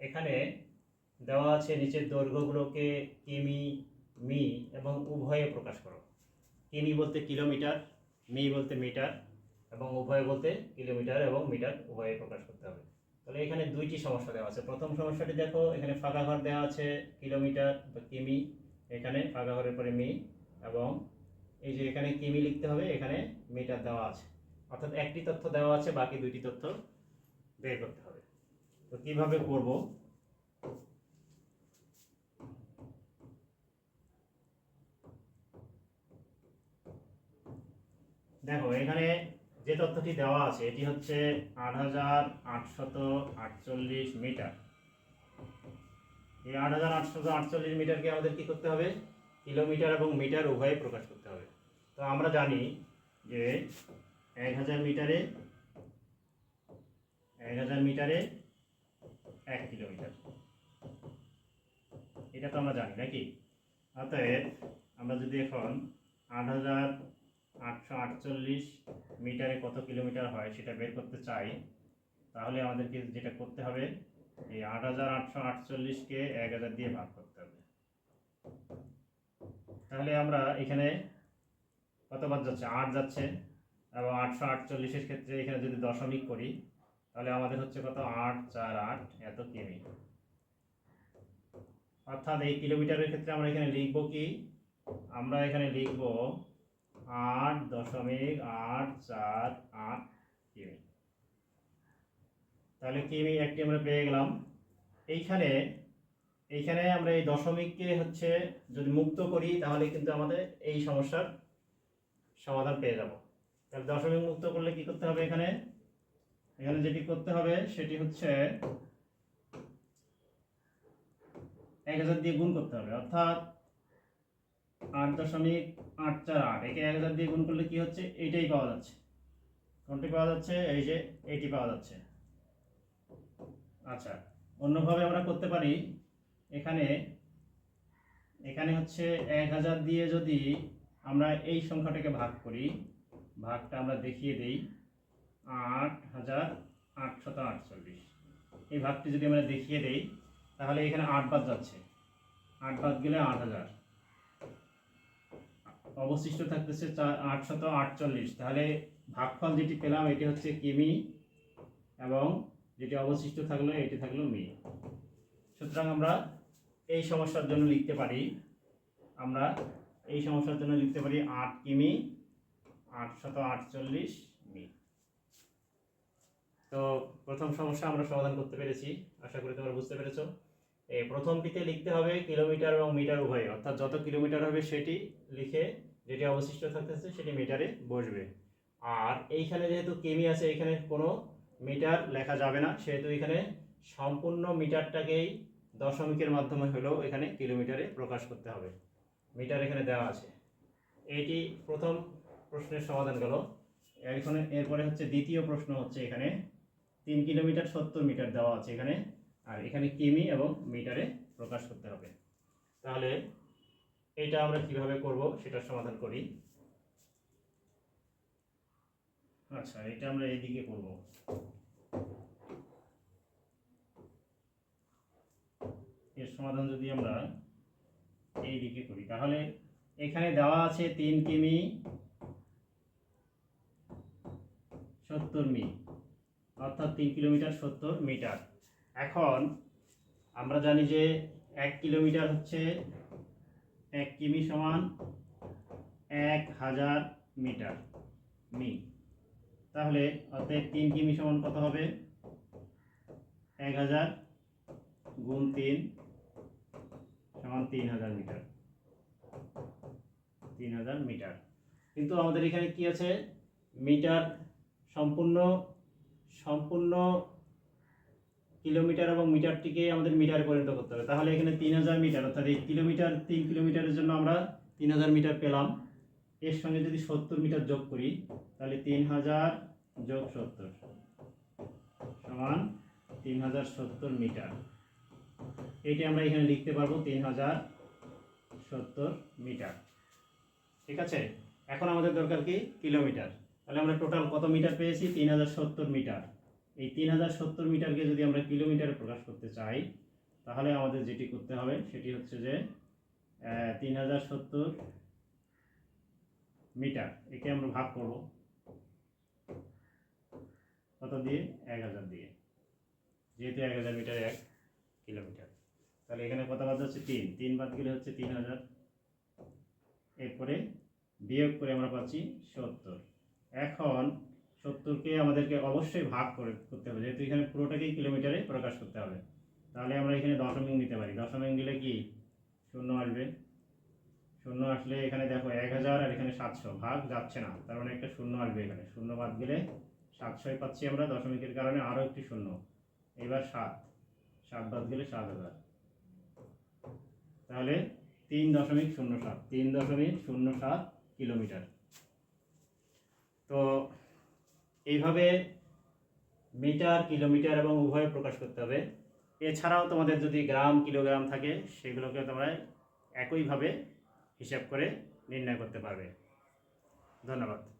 এখানে দেওয়া আছে নিচের দৈর্ঘ্যগুলোকে কিমি, মি এবং উভয়ে প্রকাশ করো। কিমি বলতে কিলোমিটার, মি বলতে মিটার এবং উভয় বলতে কিলোমিটার এবং মিটার উভয়ে প্রকাশ করতে হবে। তাহলে এখানে দুইটি সমস্যা দেওয়া আছে। প্রথম সমস্যাটি দেখো, এখানে ফাঁকা ঘর দেওয়া আছে, কিলোমিটার বা কিমি, এখানে ফাঁকা ঘরের পরে মি এবং এই যে এখানে কিমি লিখতে হবে, এখানে মিটার দেওয়া আছে। অর্থাৎ একটি তথ্য দেওয়া আছে, বাকি দুইটি তথ্য বের করতে হবে। তো কীভাবে করব? দেখো, এখানে যে তথ্যটি দেওয়া আছে, এটি হচ্ছে আট হাজার আটশত আটচল্লিশ মিটার। এই আট হাজার আটশত আটচল্লিশ মিটারকে আমাদের কি করতে হবে? কিলোমিটার এবং মিটার উভয়ে প্রকাশ করতে হবে। তো আমরা জানি যে এক হাজার মিটারে, এক হাজার মিটারে এক কিলোমিটার। এটা তো আমরা জানি, নাকি? অতএব আমরা যদি এখন আট হাজার আটশো আটচল্লিশ মিটারে কত কিলোমিটার হয় সেটা বের করতে চাই, তাহলে আমাদেরকে যেটা করতে হবে, এই আট হাজার আটশো আটচল্লিশকে এক হাজার দিয়ে ভাগ করতে হবে। তাহলে আমরা এখানে কতবার যাচ্ছে? আট যাচ্ছে। এবং আটশো আটচল্লিশের ক্ষেত্রে এখানে যদি দশমিক করি তাহলে আমাদের হচ্ছে কত? আট চার আট, এত কিমি। অর্থাৎ এই কিলোমিটারের ক্ষেত্রে আমরা এখানে লিখব কি? আমরা এখানে লিখব আট দশমিক আট চার আট কিমি। তাহলে কিমি একটি আমরা পেয়ে গেলাম। এইখানে এইখানে আমরা এই দশমিককে হচ্ছে যদি মুক্ত করি, তাহলে কিন্তু আমাদের এই সমস্যার সমাধান পেয়ে যাব। তাহলে দশমিক মুক্ত করলে কি করতে হবে এখানে? এখানে যেটি করতে হবে, সেটি হচ্ছে এক হাজার দিয়ে গুণ করতে হবে। অর্থাৎ আট দশমিক আট চার আট। একে এক হাজার দিয়ে গুণ করলে কি হচ্ছে? এইটাই পাওয়া যাচ্ছে। কোনটি পাওয়া যাচ্ছে? এই যে এইটি পাওয়া যাচ্ছে। আচ্ছা অন্যভাবে আমরা করতে পারি, এখানে এখানে হচ্ছে এক হাজার দিয়ে যদি আমরা এই সংখ্যাটাকে ভাগ করি, ভাগটা আমরা দেখিয়ে দিই। আট হাজার আটশত আটচল্লিশ। এই ভাগটি যদি আমরা দেখিয়ে দেই, তাহলে এখানে আট বাদ যাচ্ছে। আট বাদ গেলে আট হাজার। অবশিষ্ট থাকতেছে চার আটশত আটচল্লিশ। তাহলে ভাগফল যেটি পেলাম, এটি হচ্ছে কিমি এবং যেটি অবশিষ্ট থাকল, এটি থাকল মি। সুতরাং আমরা এই সমস্যার জন্য লিখতে পারি, আমরা এই সমস্যার জন্য লিখতে পারি আট কিমি, আটশত আটচল্লিশ। তো প্রথম সমস্যা আমরা সমাধান করতে পেরেছি। আশা করি তোমরা বুঝতে পেরেছ। এই প্রথমটিতে লিখতে হবে কিলোমিটার এবং মিটার উভয়। অর্থাৎ যত কিলোমিটার হবে সেটি লিখে যেটি অবশিষ্ট থাকতেছে সেটি মিটারে বসবে। আর এইখানে যেহেতু কেমি আছে, এখানে কোনো মিটার লেখা যাবে না। সেহেতু এখানে সম্পূর্ণ মিটারটাকেই দশমিকের মাধ্যমে হলেও এখানে কিলোমিটারে প্রকাশ করতে হবে। মিটার এখানে দেওয়া আছে। এইটি প্রথম প্রশ্নের সমাধান গেল। এখানে এরপরে হচ্ছে দ্বিতীয় প্রশ্ন হচ্ছে এখানে। তিন কিলোমিটার সত্তর মিটার দেওয়া আছে এখানে। আর এখানে কিমি এবং মিটারে প্রকাশ করতে হবে। তাহলে এটা আমরা কীভাবে করব সেটার সমাধান করি। আচ্ছা এটা আমরা এইদিকে করব। এর সমাধান যদি আমরা এই দিকে করি, তাহলে এখানে দেওয়া আছে তিন কিমি সত্তর মি। অর্থাৎ তিন কিলোমিটার সত্তর মিটার। এখন আমরা জানি যে এক কিলোমিটার হচ্ছে এক কিমি সমান এক হাজার মিটার, মি। তাহলে অতএব তিন কিমি সমান কত হবে? এক হাজার গুণ তিন সমান তিন হাজার মিটার। তিন হাজার মিটার। কিন্তু আমাদের এখানে কি আছে? মিটার সম্পূর্ণ সম্পূর্ণ কিলোমিটার এবং মিটারটিকে আমাদের মিটারে পরিণত করতে হবে। তাহলে এখানে তিন হাজার মিটার, অর্থাৎ এই কিলোমিটার, তিন কিলোমিটারের জন্য আমরা তিন হাজার মিটার পেলাম। এর সঙ্গে যদি সত্তর মিটার যোগ করি, তাহলে তিন হাজার যোগ সত্তর সমান তিন হাজার সত্তর মিটার। এইটি আমরা এখানে লিখতে পারব, তিন হাজার সত্তর মিটার। ঠিক আছে? এখন আমাদের দরকার কি? কিলোমিটার। তাহলে আমরা টোটাল কত মিটার পেয়েছি? তিন হাজার সত্তর মিটার। এই তিন হাজার সত্তর মিটারকে যদি আমরা কিলোমিটারে প্রকাশ করতে চাই, তাহলে আমাদের যেটি করতে হবে, সেটি হচ্ছে যে তিন হাজার সত্তর মিটার, একে আমরা ভাগ করব। কত দিয়ে? এক হাজার দিয়ে। যেহেতু এক হাজার মিটার এক কিলোমিটার। তাহলে এখানে কত বাদ হচ্ছে? তিন। তিন বাদ গেলে হচ্ছে তিন হাজার। এরপরে বিয়োগ করে আমরা পাচ্ছি সত্তর। এখন সত্তরকে আমাদেরকে অবশ্যই ভাগ করে করতে হবে। যেহেতু এখানে পুরোটাকেই কিলোমিটারে প্রকাশ করতে হবে। তাহলে আমরা এখানে দশমিক নিতে পারি। দশমিক নিলে কি? শূন্য আসবে। শূন্য আসলে এখানে দেখো এক হাজার আর এখানে সাতশো। ভাগ যাচ্ছে না। তার মানে একটা শূন্য আসবে এখানে। শূন্য বাদ গেলে সাতশোই পাচ্ছি আমরা দশমিকের কারণে আরও একটি শূন্য। এবার সাত। সাত বাদ গেলে সাত হাজার। তাহলে তিন দশমিক শূন্য সাত। তিন দশমিক শূন্য সাত কিলোমিটার তো এইভাবে মিটার, কিলোমিটার এবং উভয় প্রকাশ করতে হবে। এছাড়াও তোমাদের যদি গ্রাম, কিলোগ্রাম থাকে সেগুলোকে তোমরা একইভাবে হিসাব করে নির্ণয় করতে পারবে। ধন্যবাদ।